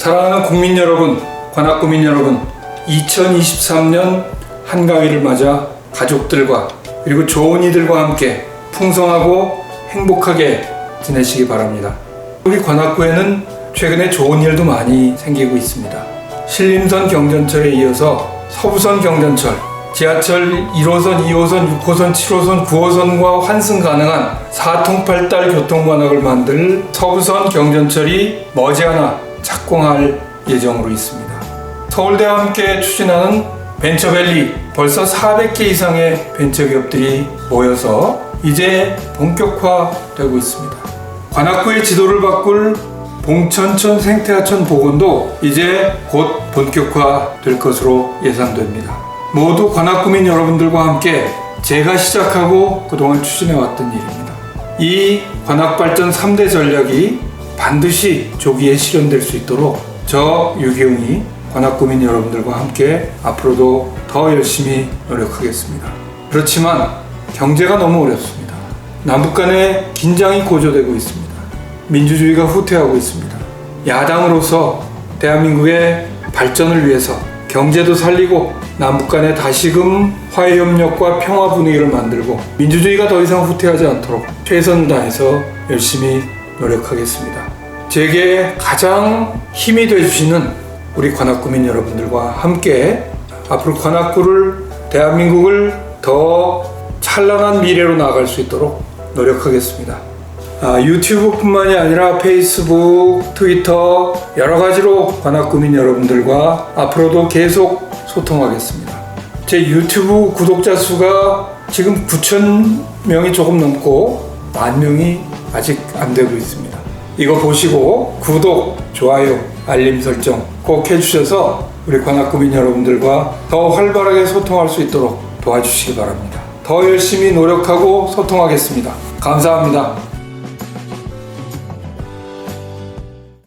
사랑하는 국민 여러분, 관악구민 여러분, 2023년 한가위를 맞아 가족들과 그리고 좋은 이들과 함께 풍성하고 행복하게 지내시기 바랍니다. 우리 관악구에는 최근에 좋은 일도 많이 생기고 있습니다. 신림선 경전철에 이어서 서부선 경전철, 지하철 1호선, 2호선, 6호선, 7호선, 9호선과 환승 가능한 4통팔달 교통관악을 만들 서부선 경전철이 머지않아 착공할 예정으로 있습니다. 서울대와 함께 추진하는 벤처밸리 벌써 400개 이상의 벤처기업들이 모여서 이제 본격화되고 있습니다. 관악구의 지도를 바꿀 봉천천 생태하천 복원도 이제 곧 본격화될 것으로 예상됩니다. 모두 관악구민 여러분들과 함께 제가 시작하고 그동안 추진해왔던 일입니다. 이 관악발전 3대 전략이 반드시 조기에 실현될 수 있도록 저 유기웅이 관악구민 여러분들과 함께 앞으로도 더 열심히 노력하겠습니다. 그렇지만 경제가 너무 어렵습니다. 남북 간의 긴장이 고조되고 있습니다. 민주주의가 후퇴하고 있습니다. 야당으로서 대한민국의 발전을 위해서 경제도 살리고 남북 간의 다시금 화해협력과 평화 분위기를 만들고 민주주의가 더 이상 후퇴하지 않도록 최선을 다해서 열심히 노력하겠습니다. 제게 가장 힘이 되주시는 우리 관악구민 여러분들과 함께 앞으로 관악구를 대한민국을 더 찬란한 미래로 나아갈 수 있도록 노력하겠습니다. 아, 유튜브뿐만이 아니라 페이스북, 트위터 여러 가지로 관악구민 여러분들과 앞으로도 계속 소통하겠습니다. 제 유튜브 구독자 수가 지금 9천 명이 조금 넘고 만 명이 아직 안 되고 있습니다. 이거 보시고 구독, 좋아요, 알림 설정 꼭 해주셔서 우리 관악구민 여러분들과 더 활발하게 소통할 수 있도록 도와주시기 바랍니다. 더 열심히 노력하고 소통하겠습니다. 감사합니다.